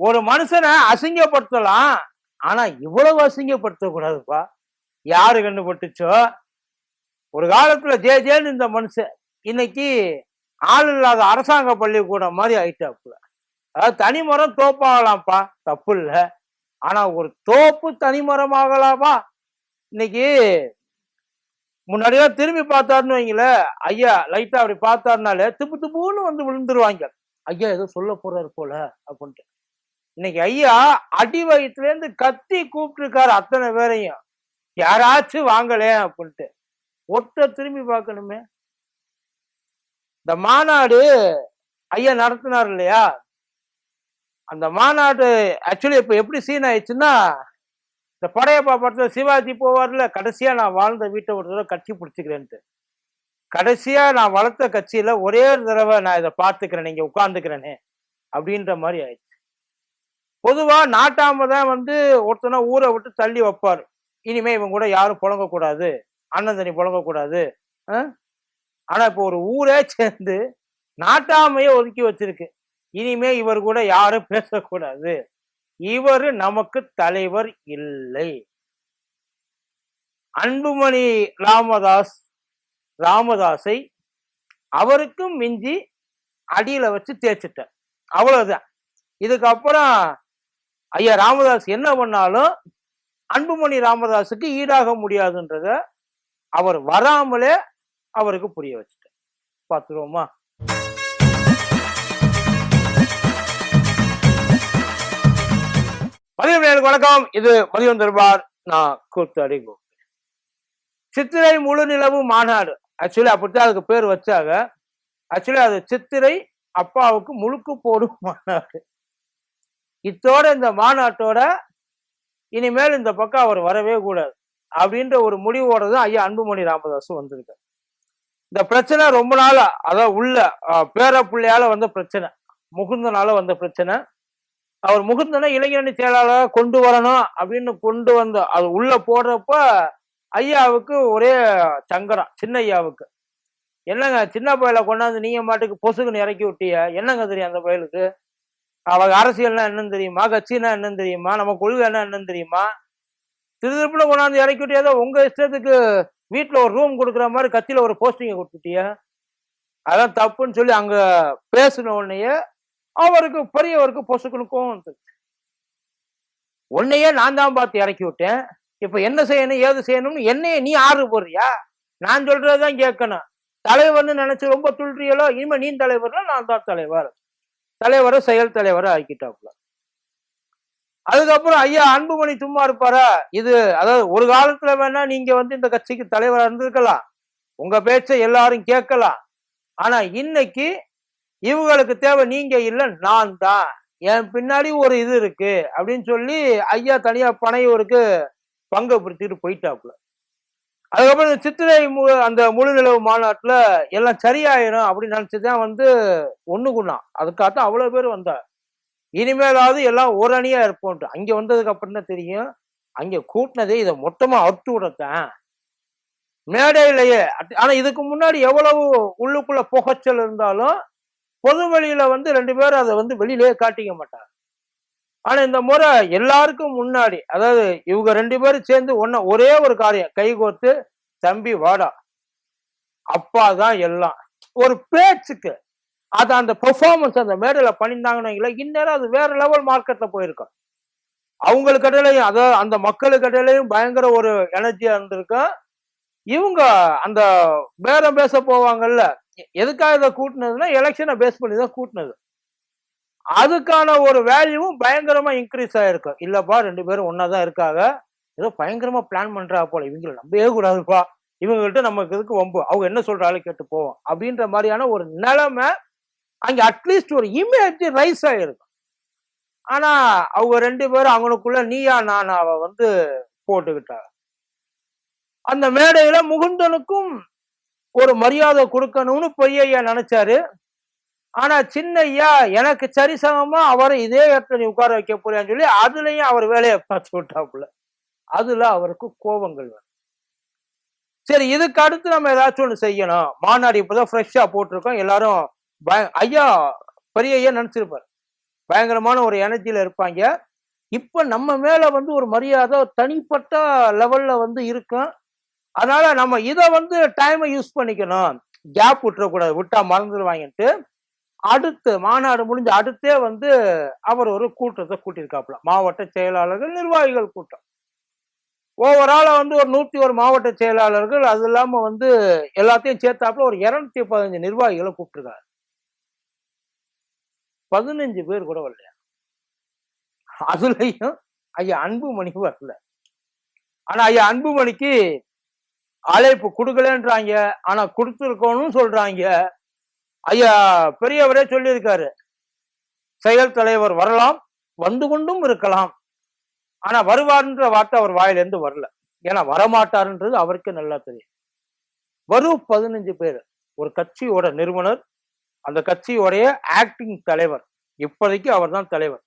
ஒரு மனுஷனை அசிங்கப்படுத்தலாம் ஆனா இவ்வளவு அசிங்கப்படுத்த கூடாதுப்பா. யாரு கண்டுபட்டுச்சோ? ஒரு காலத்துல ஜே ஜேன்னு இந்த மனுஷன் இன்னைக்கு ஆள் இல்லாத அரசாங்க பள்ளிக்கூடம் மாதிரி ஆயிட்டாப்புல. அதாவது தனிமரம் தோப்பாகலாம்ப்பா தப்பு இல்லை. ஆனா ஒரு தோப்பு தனிமரம் ஆகலாமா? இன்னைக்கு முன்னாடியே திரும்பி பார்த்தாருன்னு வைங்களேன் ஐயா லைட்டா அப்படி பார்த்தாருனாலே திப்பு துப்புன்னு வந்து விழுந்துருவாங்க. ஐயா ஏதோ சொல்ல போறாரு போல அப்படின்ட்டு. இன்னைக்கு ஐயா அடி வயிற்றுல இருந்து கத்தி கூப்பிட்டுருக்காரு அத்தனை பேரையும். யாராச்சும் வாங்கலே அப்படின்ட்டு. ஒட்ட திரும்பி பார்க்கணுமே. இந்த மாநாடு ஐயா நடத்தினார் இல்லையா? அந்த மாநாடு ஆக்சுவலி இப்போ எப்படி சீன் ஆயிடுச்சுன்னா இந்த படையப்பா படத்தில் சிவாஜி போவார்ல கடைசியாக நான் வாழ்ந்த வீட்டை ஒரு தடவை கட்சி பிடிச்சிக்கிறேன்ட்டு. கடைசியாக நான் வளர்த்த கட்சியில் ஒரே ஒரு தடவை நான் இதை பார்த்துக்கிறேன் நீங்கள் உட்காந்துக்கிறேனே அப்படின்ற மாதிரி ஆயிடுச்சு. பொதுவா நாட்டாம தான் வந்து ஒருத்தனை ஊரை விட்டு தள்ளி வைப்பார். இனிமே இவங்க கூட யாரும் புழங்கக்கூடாது. அண்ணன் தண்ணி புழங்கக்கூடாது. ஆ? ஆனா இப்போ ஒரு ஊரே சேர்ந்து நாட்டாமையை ஒதுக்கி வச்சிருக்கு. இனிமே இவர் கூட யாரும் பேசக்கூடாது. இவர் நமக்கு தலைவர் இல்லை. அன்புமணி ராமதாஸ் ராமதாஸை அவருக்கும் மிஞ்சி அடியில வச்சு தேய்ச்சிட்டார். அவ்வளவுதான். இதுக்கப்புறம் ஐயா ராமதாஸ் என்ன பண்ணாலும் அன்புமணி ராமதாஸுக்கு ஈடாக முடியாதுன்றத அவர் வராமலே அவருக்கு புரிய வச்சுட்டேன் பார்த்துருவோமா? மதியம் நேருக்கு வணக்கம். இது மதியம் தர்பார். நான் கூத்து கோபி சித்திரை முழு நிலவு மாநாடு. ஆக்சுவலி அப்படித்தான் அதுக்கு பேர் வச்சாங்க. ஆக்சுவலி அது சித்திரை அப்பாவுக்கு முழுக்கு போடும் மாநாடு. இத்தோட இந்த மாநாட்டோட இனிமேல் இந்த பக்கம் அவர் வரவே கூடாது அப்படின்ற ஒரு முடிவோட தான் ஐயா அன்புமணி ராமதாஸும் வந்திருக்காரு. இந்த பிரச்சனை ரொம்ப நாளா அதான் உள்ள பேர பிள்ளையால வந்த பிரச்சனை முகுந்தனால வந்த பிரச்சனை. அவர் முகுந்தனை இளைஞரணி செயலாளராக கொண்டு வரணும் அப்படின்னு கொண்டு வந்த அது உள்ள போடுறப்ப ஐயாவுக்கு ஒரே சங்கடம் சின்ன ஐயாவுக்கு என்னங்க சின்ன பயலை கொண்டாந்து நீங்க மாட்டுக்கு பொசுக்குன்னு இறக்கி விட்டிய என்னங்க தெரியும் அந்த பயலுக்கு? அவங்க அரசியல்னா என்னன்னு தெரியுமா? கட்சினா என்னன்னு தெரியுமா? நம்ம கொள்கைன்னா என்னன்னு தெரியுமா? திருதிருப்புல கொண்டாந்து இறக்கி விட்டியாதோ உங்கள் இஷ்டத்துக்கு வீட்டில் ஒரு ரூம் கொடுக்குற மாதிரி கட்சியில் ஒரு போஸ்டிங்கை கொடுத்துட்டியா. அதான் தப்புன்னு சொல்லி அங்கே பேசின உடனேயே அவருக்கு பெரியவருக்கு பொசுக்கணுக்கும் உன்னையே நான் தான் பார்த்து இறக்கி விட்டேன். இப்போ என்ன செய்யணும் ஏது செய்யணும்னு என்னையே நீ ஆறு போடுறியா? நான் சொல்றதுதான் கேட்கணும். தலைவர்னு நினைச்சு ரொம்ப துள்றியலோ? இனிமே நீ தலைவர்னா நான் தான் தலைவர். தலைவரை செயல் தலைவரை ஆக்கிட்டாப்புல. அதுக்கப்புறம் ஐயா அன்புமணி சும்மா இருப்பாரா? இது அதாவது ஒரு காலத்துல வேணா நீங்க வந்து இந்த கட்சிக்கு தலைவரா இருந்திருக்கலாம். உங்க பேச்சை எல்லாரும் கேட்கலாம். ஆனா இன்னைக்கு இவங்களுக்கு தேவை நீங்க இல்லை நான் தான். என் பின்னாடி ஒரு இது இருக்கு அப்படின்னு சொல்லி ஐயா தனியா பனையூருக்கு பங்கு பிடிச்சிட்டு போயிட்டாப்புல. அதுக்கப்புறம் சித்திரை முழு அந்த முழு நிலவு மாநாட்டில் எல்லாம் சரியாயிரும் அப்படின்னு நினைச்சுதான் வந்து ஒண்ணுக்குண்ணா அதுக்காகத்தான் அவ்வளோ பேர் வந்தார் இனிமேலாவது எல்லாம் ஒரு அணியாக இருப்போன்ட்டு. அங்கே வந்ததுக்கு அப்புறம் தான் தெரியும். அங்கே கூட்டினதே இதை மொத்தமாக அறுத்து விடத்தான். மேடையிலேயே ஆனால் இதுக்கு முன்னாடி எவ்வளவு உள்ளுக்குள்ள புகைச்சல் இருந்தாலும் பொது வழியில் வந்து ரெண்டு பேரும் அதை வந்து வெளியிலேயே காட்டிக்க மாட்டாங்க. ஆனா இந்த முறை எல்லாருக்கும் முன்னாடி அதாவது இவங்க ரெண்டு பேரும் சேர்ந்து ஒன்ன ஒரே ஒரு காரியம் கைகோர்த்து தம்பி வாடா அப்பா தான் எல்லாம். ஒரு பேச்சுக்கு அது அந்த பெர்ஃபார்மன்ஸ் அந்த மேடையில பண்ணியிருந்தாங்கன்னு இந்நேரம் அது வேற லெவல் மார்க்கெட்ல போயிருக்கும். அவங்களுக்கு இடையிலையும் அதாவது அந்த மக்களுக்கு இடையிலையும் பயங்கர ஒரு எனர்ஜியா இருந்திருக்கும் இவங்க அந்த பேரம் பேச போவாங்கல்ல எதுக்காக இதை கூட்டினதுன்னா எலெக்ஷனை பேஸ் பண்ணி தான் கூட்டினது. அதுக்கான ஒரு வேல்யூவும் பயங்கரமா இன்க்ரீஸ் ஆயிருக்கும் இல்லப்பா ரெண்டு பேரும் ஒன்னாதான் இருக்காங்க. ஏதோ பயங்கரமா பிளான் பண்றா போல. இவங்களை நம்பவே கூடாதுப்பா. இவங்கள்ட்ட நமக்கு இதுக்கு வம்பு. அவங்க என்ன சொல்றாலும் கேட்டு போவோம். அப்படின்ற மாதிரியான ஒரு நிலைமை அங்க அட்லீஸ்ட் ஒரு இமேஜ் ரைஸ் ஆயிருக்கும் ஆனா அவங்க ரெண்டு பேரும் அவங்களுக்குள்ள நீயா நானாவை வந்து போட்டுக்கிட்டாங்க. அந்த மேடையில முகுந்தனுக்கும் ஒரு மரியாதை கொடுக்கணும்னு பொய்யா நினைச்சாரு. ஆனா சின்ன ஐயா எனக்கு சரிசமமா அவரை இதே இடத்துல நீ உட்கார வைக்க போறியான்னு சொல்லி அதுலயும் அவர் வேலையை பார்த்து விட்டாப்புல. அதுல அவருக்கு கோபங்கள் வேணும் சரி இதுக்கு அடுத்து நம்ம ஏதாச்சும் ஒண்ணு செய்யணும். மாநாடு இப்பதான் ஃப்ரெஷ்ஷா போட்டிருக்கோம். எல்லாரும் பய- ஐயா பெரிய ஐயா நினைச்சிருப்பாரு. பயங்கரமான ஒரு எனர்ஜியில இருப்பாங்க. இப்ப நம்ம மேல வந்து ஒரு மரியாதை தனிப்பட்ட லெவல்ல வந்து இருக்கும் அதனால நம்ம இதை வந்து டைமை யூஸ் பண்ணிக்கணும். கேப் விட்டுறக்கூடாது. விட்டா மறந்துடுவாங்கன்ட்டு அடுத்து மாநாடு முடிஞ்ச அடுத்தே வந்து அவர் ஒரு கூட்டத்தை கூட்டியிருக்காப்புல. மாவட்ட செயலாளர்கள் நிர்வாகிகள் கூட்டம். ஓவரால வந்து ஒரு நூத்தி ஒரு மாவட்ட செயலாளர்கள் அது இல்லாம வந்து எல்லாத்தையும் சேர்த்தாப்புல ஒரு இருநூத்தி பதினஞ்சு நிர்வாகிகளை கூப்பிட்டுருக்காரு. பதினஞ்சு பேர் கூட வரலையா? அதுலயும் ஐயா அன்புமணி வரல. ஆனா ஐயா அன்புமணிக்கு அழைப்பு கொடுக்கலன்றாங்க. ஆனா கொடுத்துருக்கோன்னு சொல்றாங்க. ஐயா பெரியவரே சொல்லியிருக்காரு. செயல் தலைவர் வரலாம் வந்து கொண்டும் இருக்கலாம். ஆனா வருவார்ன்ற வார்த்தை அவர் வாயிலிருந்து வரல. ஏன்னா வரமாட்டார்ன்றது அவருக்கு நல்லா தெரியும். வரும் பதினஞ்சு பேர் ஒரு கட்சியோட நிறுவனர் அந்த கட்சியோடைய ஆக்டிங் தலைவர் இப்போதைக்கு அவர் தான் தலைவர்.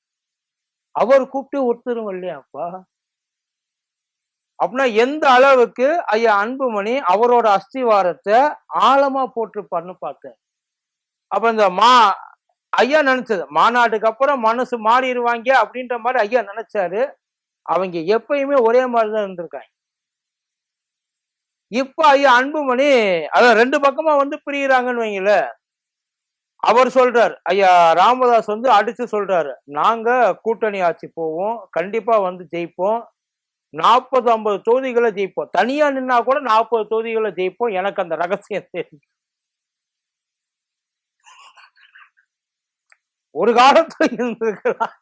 அவர் கூப்பிட்டு ஒருத்தரும் இல்லையாப்பா அப்படின்னா எந்த அளவுக்கு ஐயா அன்புமணி அவரோட அஸ்திவாரத்தை ஆழமா போட்டிருப்பாருன்னு பார்த்தேன் அப்ப இந்த மா ஐயா நினைச்சது. மாநாட்டுக்கு அப்புறம் மனசு மாறிடுவாங்க அப்படின்ற மாதிரி ஐயா நினைச்சாரு. அவங்க எப்பயுமே ஒரே மாதிரி தான் இருந்திருக்காங்க. இப்ப ஐயா அன்புமணி அதான் ரெண்டு பக்கமா வந்து பிரிகிறாங்கன்னு வைங்கள. அவர் சொல்றார். ஐயா ராமதாஸ் வந்து அடிச்சு சொல்றாரு. நாங்க கூட்டணி ஆட்சி போவோம். கண்டிப்பா வந்து ஜெயிப்போம். நாற்பது ஐம்பது தொகுதிகளை ஜெயிப்போம். தனியா நின்னா கூட நாற்பது தொகுதிகளை ஜெயிப்போம். எனக்கு அந்த ரகசியம் தெரியும் ஒரு காலத்துல இருந்திருக்கலாம்.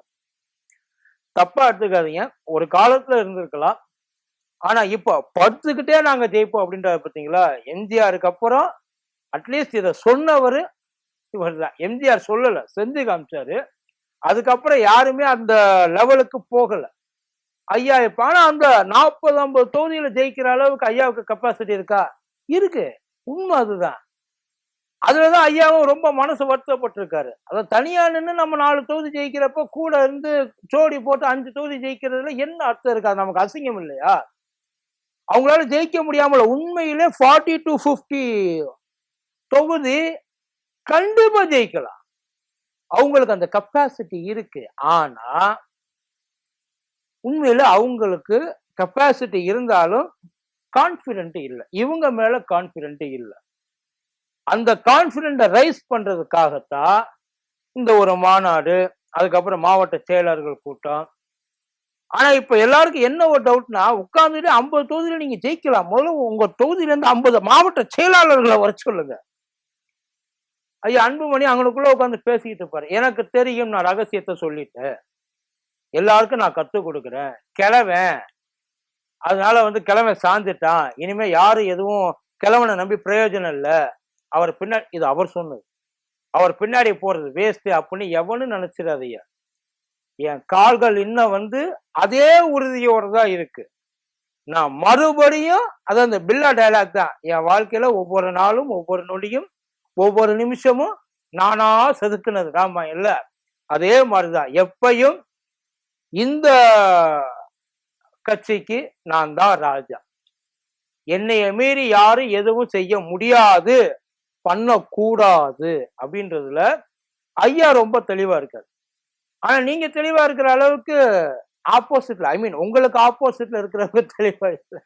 தப்பா எடுத்துக்காதீங்க. ஒரு காலத்துல இருந்திருக்கலாம். ஆனா இப்போ படுத்துக்கிட்டே நாங்க ஜெயிப்போம் அப்படின்ற பாத்தீங்களா? எம்ஜிஆருக்கு அப்புறம் அட்லீஸ்ட் இதை சொன்னவர் இவர் தான் எம்ஜிஆர் சொல்லல செஞ்சு காமிச்சாரு. அதுக்கப்புறம் யாருமே அந்த லெவலுக்கு போகல. ஐயா இப்ப ஆனா அந்த நாற்பது ஐம்பது தொகுதியில ஜெயிக்கிற அளவுக்கு ஐயாவுக்கு கெப்பாசிட்டி இருக்கா? இருக்கு. உண்மை அதுதான். அதுலதான் ஐயாவும் ரொம்ப மனசு வருத்தப்பட்டிருக்காரு. அதை தனியா நின்று நம்ம நாலு தொகுதி ஜெயிக்கிறப்ப கூட இருந்து ஜோடி போட்டு அஞ்சு தொகுதி ஜெயிக்கிறதுல என்ன அர்த்தம் இருக்காது? நமக்கு அசிங்கம் இல்லையா? அவங்களால ஜெயிக்க முடியாமல உண்மையிலே ஃபார்ட்டி டு ஃபிஃப்டி தொகுதி கண்டிப்பா ஜெயிக்கலாம். அவங்களுக்கு அந்த கெப்பாசிட்டி இருக்கு. ஆனா உண்மையில அவங்களுக்கு கெப்பாசிட்டி இருந்தாலும் கான்பிடென்ட் இல்லை. இவங்க மேல கான்பிடென்ட் இல்லை. அந்த கான்ஃபிடென்ட்டை ரைஸ் பண்றதுக்காகத்தான் இந்த ஒரு மாநாடு அதுக்கப்புறம் மாவட்ட செயலர்கள் கூட்டம். ஆனா இப்ப எல்லாருக்கும் என்ன ஒரு டவுட்னா உட்காந்துட்டு ஐம்பது தொகுதியில நீங்க ஜெயிக்கலாம். முதல்ல உங்க தொகுதியில இருந்து ஐம்பது மாவட்ட செயலாளர்களை வர சொல்லுங்க. ஐயா அன்புமணி அவங்களுக்குள்ள உட்காந்து பேசிக்கிட்டு இருப்பாரு. எனக்கு தெரியும் நான் ரகசியத்தை சொல்லிட்டேன் எல்லாருக்கும் நான் கத்துக் கொடுக்குறேன். கிழவன். அதனால வந்து கிழவன் சாஞ்சிட்டான். இனிமே யாரும் எதுவும் கிழவனை நம்பி பிரயோஜனம் இல்லை. அவர் பின்னாடி இது அவர் சொன்னது. அவர் பின்னாடி போறது வேஸ்ட் அப்படின்னு எவனும் நினைச்சிடாதய்யா என் கால்கள் இன்னும் வந்து அதே உறுதியோடு தான் இருக்கு. நான் மறுபடியும் அது அந்த பில்லா டைலாக் தான். என் வாழ்க்கையில ஒவ்வொரு நாளும் ஒவ்வொரு நொடியும் ஒவ்வொரு நிமிஷமும் நானா செதுக்குனது. ராமா இல்ல. அதே மாதிரிதான். எப்பையும் இந்த கட்சிக்கு நான் தான் ராஜா. என்னைய மீறி யாரும் எதுவும் செய்ய முடியாது. பண்ணக்கூடாது அப்படின்றதுல ஐயா ரொம்ப தெளிவா இருக்காரு. ஆனா நீங்க தெளிவா இருக்கிற அளவுக்கு ஆப்போசிட்ல ஐ மீன் உங்களுக்கு ஆப்போசிட்ல இருக்கிறவங்க தெளிவா இல்லை.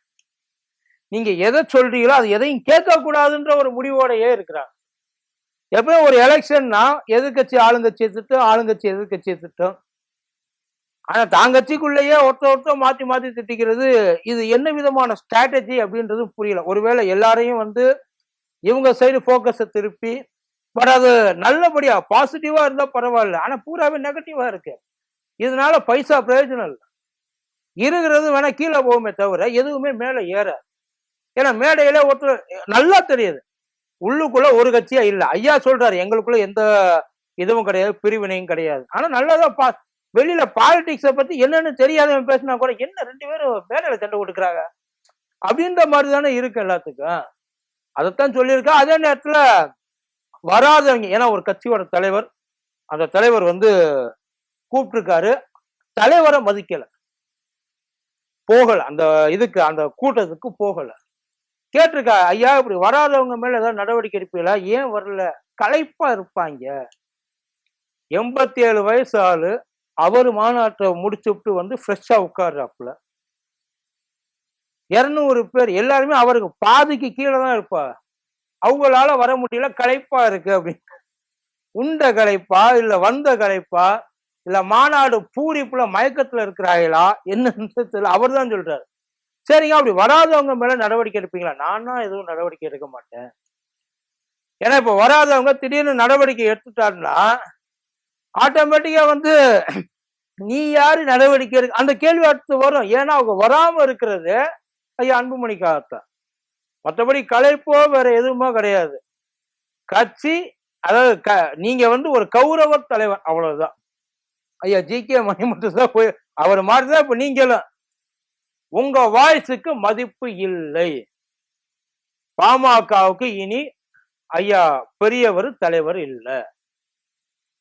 நீங்க எதை சொல்றீங்களோ அது எதையும் கேட்க கூடாதுன்ற ஒரு முடிவோடையே இருக்கிறாங்க. எப்பயும் ஒரு எலெக்ஷன்னா எதிர்கட்சி ஆளுங்கட்சியை திட்டம் ஆளுங்கட்சி எதிர்கட்சியை திட்டம். ஆனா தாங்கட்சிக்குள்ளேயே ஒருத்த ஒருத்தர் மாத்தி மாத்தி திட்டிக்கிறது இது என்ன விதமான ஸ்ட்ராட்டஜி அப்படின்றதும் புரியல. ஒருவேளை எல்லாரையும் வந்து இவங்க சைடு ஃபோக்கஸை திருப்பி பட் அது நல்லபடியா பாசிட்டிவா இருந்தா பரவாயில்ல. ஆனா பூராவே நெகட்டிவா இருக்கு. இதனால பைசா பிரயோஜனம் இல்லை. இருக்கிறது வேணா கீழே போகுமே தவிர எதுவுமே மேலே ஏறாது ஏன்னா மேடையில ஒருத்தர் நல்லா தெரியுது. உள்ளுக்குள்ள ஒரு கட்சியா இல்லை. ஐயா சொல்றாரு எங்களுக்குள்ள எந்த இதுவும் கிடையாது பிரிவினையும் கிடையாது. ஆனா நல்லதா பா வெளியில பாலிடிக்ஸை பத்தி என்னன்னு தெரியாதவன் பேசினா கூட என்ன ரெண்டு பேரும் மேடையில சண்டை கொடுக்குறாங்க அப்படின்ற மாதிரி தானே இருக்கு எல்லாத்துக்கும். அதைத்தான் சொல்லியிருக்கா. அதே நேரத்துல வராதவங்க ஏன்னா ஒரு கட்சியோட தலைவர் அந்த தலைவர் வந்து கூப்பிட்டுருக்காரு. தலைவரை மதிக்கலை. போகல. அந்த இதுக்கு அந்த கூட்டத்துக்கு போகல. கேட்டிருக்கா ஐயா இப்படி வராதவங்க மேல ஏதாவது நடவடிக்கை எடுப்பீங்களா? ஏன் வரல? களைப்பா இருப்பாங்க. எண்பத்தி ஏழு வயசு ஆளு அவர் மாநாட்டை முடிச்சுட்டு வந்து ஃப்ரெஷ்ஷா உட்கார்றாப்புல. இரநூறு பேர் எல்லாருமே அவருக்கு பாதிக்கு கீழே தான் இருப்பா அவங்களால வர முடியல களைப்பா இருக்கு அப்படின்னு. உண்ட களைப்பா இல்ல வந்த களைப்பா இல்ல மாநாடு பூரிப்புல மயக்கத்துல இருக்கிறாங்களா என்னன்னு தெரியல. அவர் தான் சொல்றாரு. சரிங்க அப்படி வராதவங்க மேல நடவடிக்கை எடுப்பீங்களா? நானா எதுவும் நடவடிக்கை எடுக்க மாட்டேன். ஏன்னா இப்ப வராதவங்க திடீர்னு நடவடிக்கை எடுத்துட்டாருன்னா ஆட்டோமேட்டிக்கா வந்து நீ யாரு நடவடிக்கை எடுக்க அந்த கேள்வி அடுத்து வரும். ஏன்னா அவங்க வராம இருக்கிறது ஐயா அன்புமணிக்காகத்தான் மற்றபடி கலைப்போ வேற எதுவுமோ கிடையாது. கட்சி அதாவது க நீங்க வந்து ஒரு கௌரவ தலைவர் அவ்வளவுதான். ஐயா ஜி. கே. மணி மட்டும் தான் போய் அவர் மாதிரி தான் இப்ப நீங்களும். உங்க வாய்ஸுக்கு மதிப்பு இல்லை. பாமகவுக்கு இனி ஐயா பெரியவர் தலைவர் இல்லை.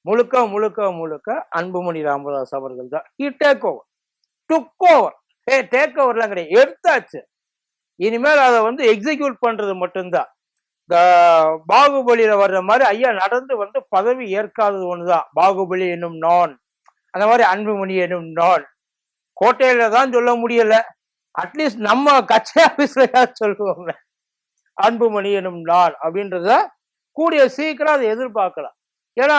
முழுக்க முழுக்க முழுக்க அன்புமணி ராமதாஸ் அவர்கள் தான். He take over took over a take ஓவர்லாம் கிடையாது. எடுத்தாச்சு. இனிமேல் அதை வந்து எக்ஸிக்யூட் பண்றது மட்டும்தான். இந்த பாகுபலியில வர்ற மாதிரி ஐயா நடந்து வந்து பதவி ஏற்காதது ஒண்ணுதான். பாகுபலி என்னும் நான். அந்த மாதிரி அன்புமணி என்னும் நான். கோட்டையில தான் சொல்ல முடியல. அட்லீஸ்ட் நம்ம கட்சி ஆபீஸ்ல சொல்லுவோங்க அன்புமணி எனும் நான் அப்படின்றத கூடிய சீக்கிரம் அதை எதிர்பார்க்கலாம். ஏன்னா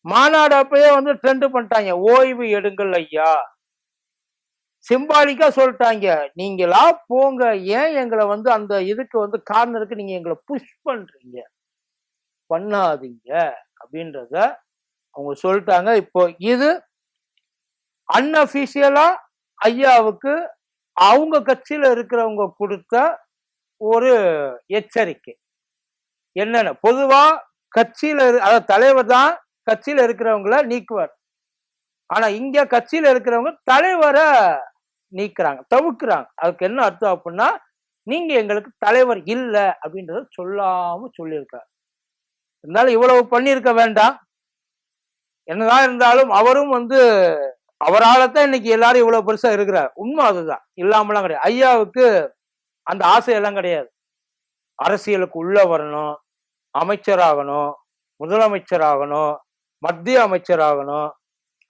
மாநாடு அப்பயே வந்து ட்ரெண்ட் பண்ணிட்டாங்க. ஓய்வு எடுங்கள் ஐயா. சிம்பாலிக்கா சொல்லிட்டாங்க. நீங்களா போங்க. ஏன் எங்களை வந்து அந்த இதுக்கு வந்து கார்னருக்கு நீங்க எங்களை புஷ் பண்றீங்க? பண்ணாதீங்க அப்படின்றத அவங்க சொல்லிட்டாங்க. இப்போ இது அன்அபிஷியலா ஐயாவுக்கு அவங்க கட்சியில இருக்கிறவங்க கொடுத்த ஒரு எச்சரிக்கை. என்னென்ன? பொதுவா கட்சியில அதாவது தலைவர் தான் கட்சியில இருக்கிறவங்கள நீக்குவார். ஆனா இங்க கட்சியில இருக்கிறவங்க தலைவரை நீக்கிறாங்க தவிர்க்கிறாங்க. அதுக்கு என்ன அர்த்தம் அப்படின்னா நீங்க எங்களுக்கு தலைவர் இல்லை அப்படின்றத சொல்லாம சொல்லியிருக்காரு இருந்தாலும் இவ்வளவு பண்ணியிருக்க வேண்டாம். என்னதான் இருந்தாலும் அவரும் வந்து அவரால் தான் இன்னைக்கு எல்லாரும் இவ்வளவு பெருசா இருக்கிறார். உண்மை அதுதான். இல்லாமலாம் கிடையாது. ஐயாவுக்கு அந்த ஆசையெல்லாம் கிடையாது. அரசியலுக்கு உள்ள வரணும் அமைச்சராகணும் முதலமைச்சராகணும் மத்திய அமைச்சராகணும்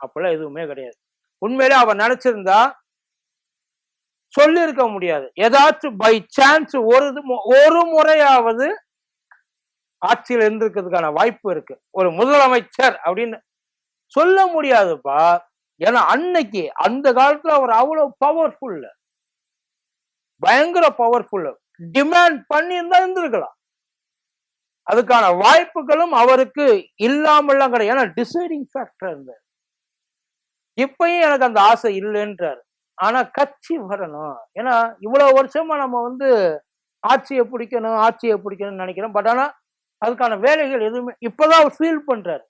அப்படிலாம் எதுவுமே கிடையாது. உண்மையிலே அவர் நினைச்சிருந்தா சொல்லியிருக்க முடியாது. ஏதாச்சும் பை சான்ஸ் ஒரு இது ஒரு முறையாவது ஆட்சியில் இருந்திருக்கிறதுக்கான வாய்ப்பு இருக்கு. ஒரு முதலமைச்சர் அப்படின்னு சொல்ல முடியாதுப்பா. ஏன்னா அன்னைக்கு அந்த காலத்துல அவர் அவ்வளவு பவர்ஃபுல் பயங்கர பவர்ஃபுல் டிமாண்ட் பண்ணி இருந்தா இருந்திருக்கலாம். அதுக்கான வாய்ப்புகளும் அவருக்கு இல்லாமல்லாம் கிடையாது. ஏன்னா டிசைடிங் ஃபேக்டர் இருந்தார் இப்பயும் எனக்கு அந்த ஆசை இல்லைன்றார். ஆனா கட்சி வரணும். ஏன்னா இவ்வளவு வருஷமா நம்ம வந்து ஆட்சியை பிடிக்கணும் ஆட்சியை பிடிக்கணும்னு நினைக்கிறோம். பட் ஆனா அதுக்கான வேலைகள் எதுவுமே இப்பதான் அவர் ஃபீல் பண்றாரு.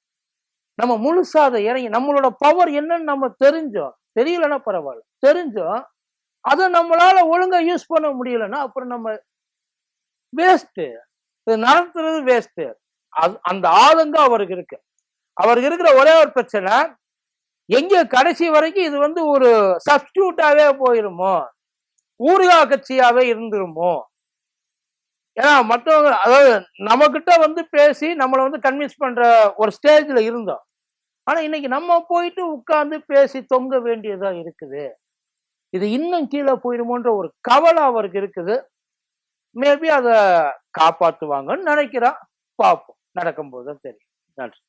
நம்ம முழுசா அதை இறங்கி நம்மளோட பவர் என்னன்னு நம்ம தெரிஞ்சோம். தெரியலன்னா பரவாயில்ல. தெரிஞ்சோம். அதை நம்மளால ஒழுங்கா யூஸ் பண்ண முடியலன்னா அப்புறம் நம்ம வேஸ்ட் இது நடத்துறது வேஸ்ட் அது அந்த ஆதங்கம் அவருக்கு இருக்கு. அவருக்கு இருக்கிற ஒரே ஒரு பிரச்சனை எங்க கடைசி வரைக்கும் இது வந்து ஒரு சப்ஸ்டியூட்டாவே போயிருமோ? ஊர்கா கட்சியாவே இருந்துருமோ? ஏன்னா மற்றவங்க அதாவது நம்மக்கிட்ட வந்து பேசி நம்மளை வந்து கன்வின்ஸ் பண்ற ஒரு ஸ்டேஜ்ல இருந்தோம். ஆனா இன்னைக்கு நம்ம போயிட்டு உட்கார்ந்து பேசி தொங்க வேண்டியதா இருக்குது. இது இன்னும் கீழே போயிடுமோன்ற ஒரு கவலை அவருக்கு இருக்குது. மேபி அதை காப்பாற்றுவாங்கன்னு நினைக்கிறான் பார்ப்போம். நடக்கும்போது தான் தெரியும். நன்றி.